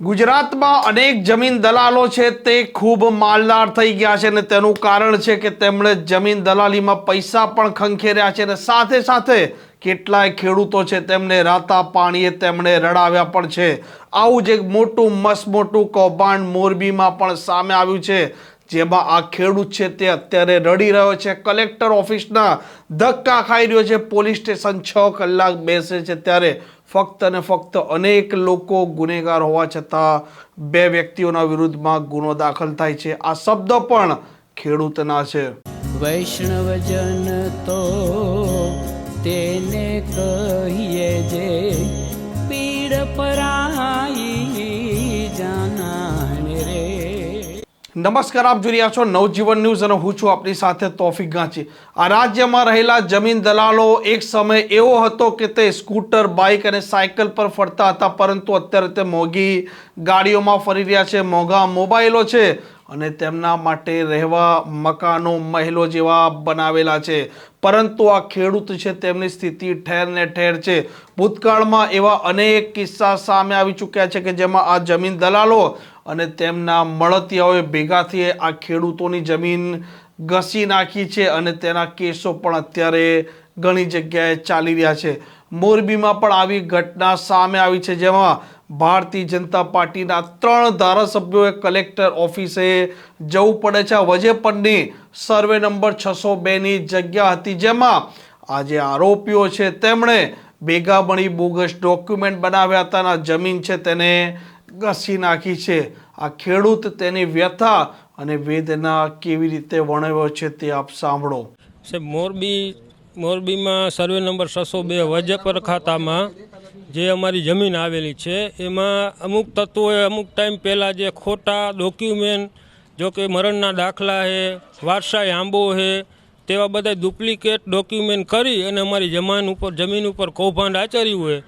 ગુજરાતમાં અનેક જમીન દલાલો છે તે ખૂબ માલદાર થઈ ગયા છે અને તેનું કારણ છે કે તેમણે જમીન દલાલીમાં પૈસા પણ ખંખેર્યા છે અને સાથે સાથે કેટલાય ખેડૂતો છે તેમને રાતા પાણીએ તેમણે રડાવ્યા પણ છે. આવું જ એક મોટું મસ્ત મોટું કૌભાંડ મોરબીમાં પણ સામે આવ્યું છે. જેમાં આ ખેડૂત છે તે અત્યારે રડી રહ્યો છે. કલેક્ટર ઓફિસના ધક્કા ખાઈ રહ્યો છે. પોલીસ સ્ટેશન છ કલાક બેસે છે ત્યારે ફક્ત અને ફક્ત અનેક લોકો ગુનેગાર હોવા છતાં બે વ્યક્તિઓના વિરુદ્ધમાં ગુનો દાખલ થાય છે. આ શબ્દ પણ ખેડૂતના છે. વૈષ્ણવજન તો તેને કહીએ જે પીડ પરાઈ નમસ્કાર, આપ જોઈ રહ્યા છો નવજીવન ન્યૂઝ અને હું છું આપની સાથે તોફિક ગાંચી. આ રાજ્યમાં રહેલા જમીન દલાલો એક સમય એવો હતો કે તે સ્કૂટર, બાઇક અને સાયકલ પર ફરતા હતા, પરંતુ અત્યારે તે મોંઘી ગાડીઓમાં ફરી રહ્યા છે, મોંઘા મોબાઈલો છે અને તેમના માટે રહેવા મકાનો મહેલો જેવા બનાવેલા છે. પરંતુ આ ખેડૂત છે, તેમની સ્થિતિ ઠેર ને ઠેર છે. ભૂતકાળમાં એવા અનેક કિસ્સા સામે આવી ચૂક્યા છે કે જેમાં આ જમીન દલાલો અને તેમના મળતિયાઓએ ભેગા થઈ આ ખેડૂતોની જમીન ઘસી નાખી છે અને તેના કેસો પણ અત્યારે ઘણી જગ્યાએ ચાલી રહ્યા છે. મોરબીમાં પણ આવી ઘટના સામે આવી છે, જેમાં ભારતીય જનતા પાર્ટીના ત્રણ ધારાસભ્યોએ કલેક્ટર ઓફિસે જવું પડે છે. આ વજેપરની સર્વે નંબર છસો બેની જગ્યા હતી, જેમાં આ જે આરોપીઓ છે, તેમણે ભેગા મળી બોગસ ડોક્યુમેન્ટ બનાવ્યા હતા જમીન છે તેને ઘસી નાખી છે. આ ખેડૂત તેની વ્યથા અને વેદના કેવી રીતે વર્ણવ્યો છે તે આપ સાંભળો. સાહેબ, મોરબી, મોરબીમાં સર્વે નંબર છસો બે વજપર ખાતામાં જે અમારી જમીન આવેલી છે, એમાં અમુક તત્વોએ અમુક ટાઈમ પહેલાં જે ખોટા ડોક્યુમેન્ટ, જો કે મરણના દાખલા છે વારસાઈ આંબો છે તેવા બધા ડુપ્લિકેટ ડોક્યુમેન્ટ કરી અને અમારી જમાન ઉપર, જમીન ઉપર કૌભાંડ આચર્યું હોય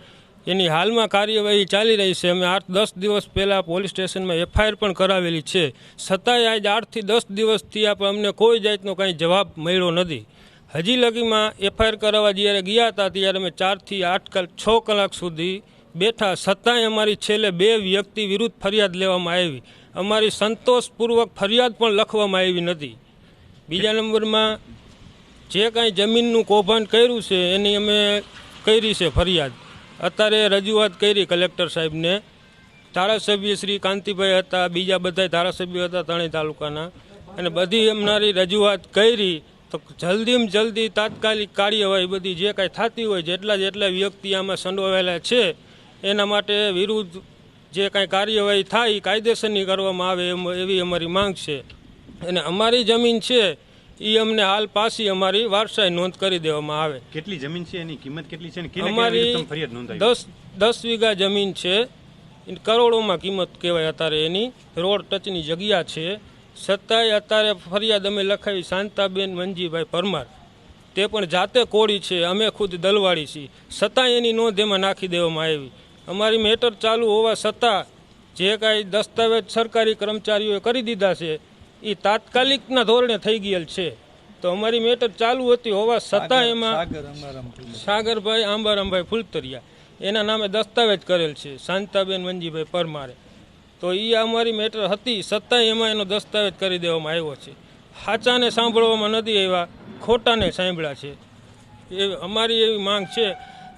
એની હાલમાં કાર્યવાહી ચાલી રહી છે. અમે આઠ દસ દિવસ પહેલાં પોલીસ સ્ટેશનમાં એફઆઈઆર પણ કરાવેલી છે. છતાંય આજ આઠથી દસ દિવસથી થયા પણ અમને કોઈ જાતનો કાંઈ જવાબ મળ્યો નથી. હજી લગીમાં એફઆઈઆર કરાવવા જ્યારે ગયા હતા, ત્યારે અમે ચારથી આઠ કલાક, છ કલાક સુધી બેઠા. છતાંય અમારી છેલ્લે બે વ્યક્તિ વિરુદ્ધ ફરિયાદ લેવામાં આવી. અમારી સંતોષપૂર્વક ફરિયાદ પણ લખવામાં આવી નથી. બીજા નંબરમાં જે કાંઈ જમીનનું કૌભાંડ કર્યું છે, એની અમે કરી છે ફરિયાદ. અત્યારે રજૂઆત કરી કલેક્ટર સાહેબને. ધારાસભ્ય શ્રી કાંતિભાઈ હતા, બીજા બધા ધારાસભ્યો હતા ત્રણેય તાલુકાના. અને બધી એમનારી રજૂઆત કરી તો જલ્દીમાં જલ્દી તાત્કાલિક કાર્યવાહી બધી જે કાંઈ થતી હોય, જેટલા જેટલા વ્યક્તિ આમાં સંડોવાયેલા છે, એના માટે વિરુદ્ધ જે કાંઈ કાર્યવાહી થાય કાયદેસરની કરવામાં આવે એમ, એવી અમારી માંગ છે. અને અમારી જમીન છે એ અમને હાલ પાછી અમારી વારસાઈ નોંધ કરી દેવામાં આવે. કેટલી જમીન છે એની? કિંમત કેટલી છે અમારી દસ દસ વીઘા જમીન છે. કરોડોમાં કિંમત કહેવાય અત્યારે એની. રોડ ટચની જગ્યા છે. છતાંય અત્યારે ફરિયાદ અમે લખાવી શાંતાબેન મંજીભાઈ પરમાર. તે પણ જાતે કોળી છે અમે ખુદ દલવાળી છીએ. છતાંય એની નોંધ એમાં નાખી દેવામાં આવી. અમારી મેટર ચાલુ હોવા છતાં જે કાંઈ દસ્તાવેજ સરકારી કર્મચારીઓએ કરી દીધા છે એ તાત્કાલિકના ધોરણે થઈ ગયેલ છે. તો અમારી મેટર ચાલુ હતી હોવા છતાં એમાં સાગરભાઈ આંબારામભાઈ ફૂલતરિયા. એના નામે દસ્તાવેજ કરેલ છે શાંતાબેન મંજીભાઈ પરમારે. તો એ અમારી મેટર હતી છતાં એમાં એનો દસ્તાવેજ કરી દેવામાં આવ્યો છે. સાચાને સાંભળવામાં નથી આવ્યા ખોટાને સાંભળ્યા છે. એ અમારી એવી માંગ છે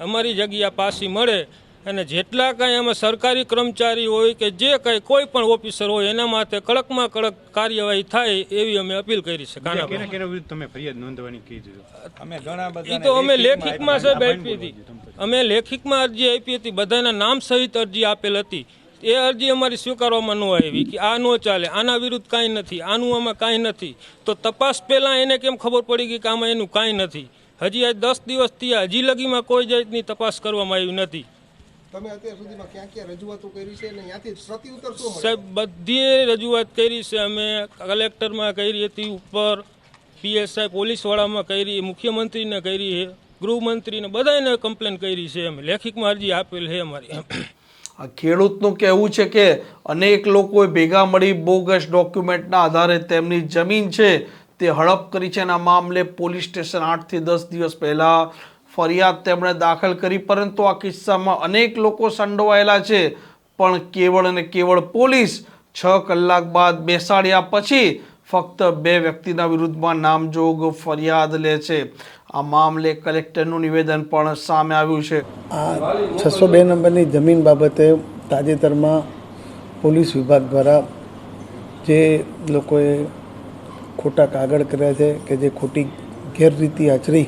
અમારી જગ્યા પાછી મળે અને જેટલા કાંઈ એમાં સરકારી કર્મચારી હોય કે જે કાંઈ કોઈ પણ ઓફિસર હોય એના માટે કડકમાં કડક કાર્યવાહી થાય એવી અમે અપીલ કરી છે. કેના કાના તમે ફરિયાદ નોંધવાની કીધું એ તો અમે લેખિતમાં સાહેબ આપી હતી. અમે લેખિતમાં અરજી આપી હતી બધાના નામ સહિત અરજી આપેલ હતી. એ અરજી અમારી સ્વીકારવામાં ન આવી કે આ ન ચાલે આના વિરુદ્ધ કાંઈ નથી આનું આમાં કાંઈ નથી. તો તપાસ પહેલાં એને કેમ ખબર પડી ગઈ કે આમાં એનું કાંઈ નથી? હજી આજ દસ દિવસ થયા હજી લગીમાં કોઈ જાતની તપાસ કરવામાં આવી નથી. તમે અત્યાર સુધીમાં ક્યાં ક્યાં રજૂઆતો કરી છે અને ત્યાંથી પ્રત્યુત્તર શું સાહેબ બધી રજૂઆત કરી છે. અમે કલેક્ટરમાં કરી હતી ઉપર પીએસઆઈ પોલીસવાળામાં કરી મુખ્યમંત્રીને કરી છે ગૃહમંત્રીને બધાને કમ્પ્લેન કરી છે અમે લેખિતમાં અરજી આપેલ છે અમારી. આ ખેડૂતનું કહેવું છે કે અનેક લોકોએ ભેગા મળી બોગસ ડોક્યુમેન્ટના આધારે તેમની જમીન છે તે હડપ કરી છે. અને આ મામલે પોલીસ સ્ટેશન આઠથી દસ દિવસ પહેલાં ફરિયાદ તેમણે દાખલ કરી, પરંતુ આ કિસ્સામાં અનેક લોકો સંડોવાયેલા છે. પણ કેવળ અને કેવળ પોલીસ છ કલાક બાદ બેસાડ્યા પછી ફક્ત બે વ્યક્તિના વિરુદ્ધમાં નામજોગ ફરિયાદ લે છે. આ મામલે કલેક્ટરનું નિવેદન પણ સામે આવ્યું છે. આ છસો બે નંબરની જમીન બાબતે તાજેતરમાં પોલીસ વિભાગ દ્વારા જે લોકોએ ખોટા કાગળ કર્યા છે કે જે ખોટી ગેરરીતિ આચરી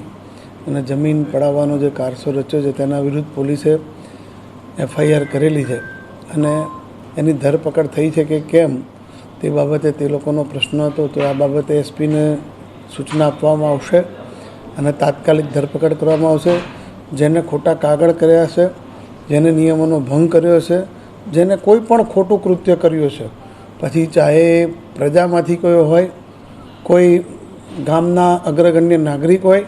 અને જમીન પડાવવાનો જે કારસો રચ્યો છે, તેના વિરુદ્ધ પોલીસે એફઆઈઆર કરેલી છે. અને એની ધરપકડ થઈ છે કે કેમ, તે બાબતે તે લોકોનો પ્રશ્ન હતો. તો આ બાબતે એસપીને સૂચના આપવામાં આવશે અને તાત્કાલિક ધરપકડ કરવામાં આવશે. જેને ખોટા કાગળ કર્યા છે, જેને નિયમોનો ભંગ કર્યો છે, જેને કોઈ પણ ખોટું કૃત્ય કર્યું છે. પછી ચાહે પ્રજામાંથી કોઈ હોય, કોઈ ગામના અગ્રગણ્ય નાગરિક હોય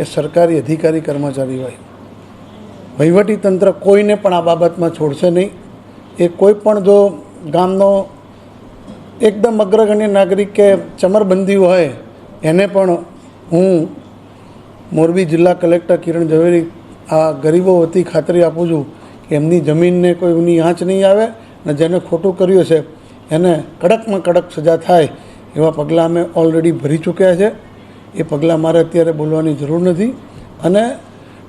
કે સરકારી અધિકારી કર્મચારી હોય. વહીવટી તંત્ર કોઈને પણ આ બાબતમાં છોડશે નહીં. એ કોઈ પણ જો ગામનો એકદમ અગ્રગણ્ય નાગરિક કે ચમરબંધી હોય, એને પણ હું મોરબી જિલ્લા કલેક્ટર કિરણ ઝવેરી આ ગરીબો વતી ખાતરી આપું છું કે એમની જમીનને કોઈ ઊની આંચ નહીં આવે અને જેને ખોટું કર્યું છે, એને કડકમાં કડક સજા થાય એવા પગલાં અમે ઓલરેડી ભરી ચૂક્યા છે. એ પગલાં મારે અત્યારે બોલવાની જરૂર નથી. અને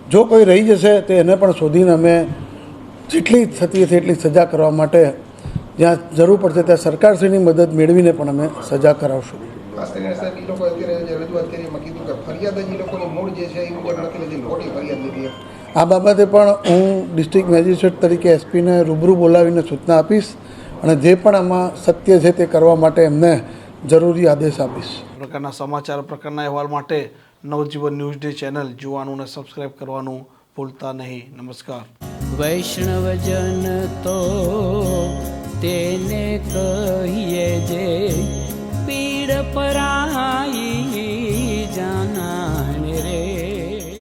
જો કોઈ રહી જશે તો એને પણ શોધીને અમે જેટલી થતી હશે એટલી સજા કરવા માટે જ્યાં જરૂર પડશે ત્યાં સરકારશ્રીની મદદ મેળવીને પણ અમે સજા કરાવશું. ખાસ કરીને સાહેબ એ લોકો અત્યારે રજૂઆત કરી એમાં કીધું કે ફરિયાદ જ એ લોકોની મૂળ જે છે એ મુજબ નથી લીધી ખોટી ફરિયાદ લીધી આ બાબતે પણ હું ડિસ્ટ્રિક્ટ મેજિસ્ટ્રેટ તરીકે એસપીને રૂબરૂ બોલાવીને સૂચના આપીશ અને જે પણ આમાં સત્ય છે તે કરવા માટે એમને જરૂરી આદેશ આપીશ. પ્રકારના સમાચાર, પ્રકારના અહેવાલ માટે નવજીવન ન્યૂઝ ડે ચેનલ જોવાનું અને સબસ્ક્રાઇબ કરવાનું ભૂલતા નહીં. નમસ્કાર. વૈષ્ણવજન તો તેને કહીએ જે પીડ પરાઈ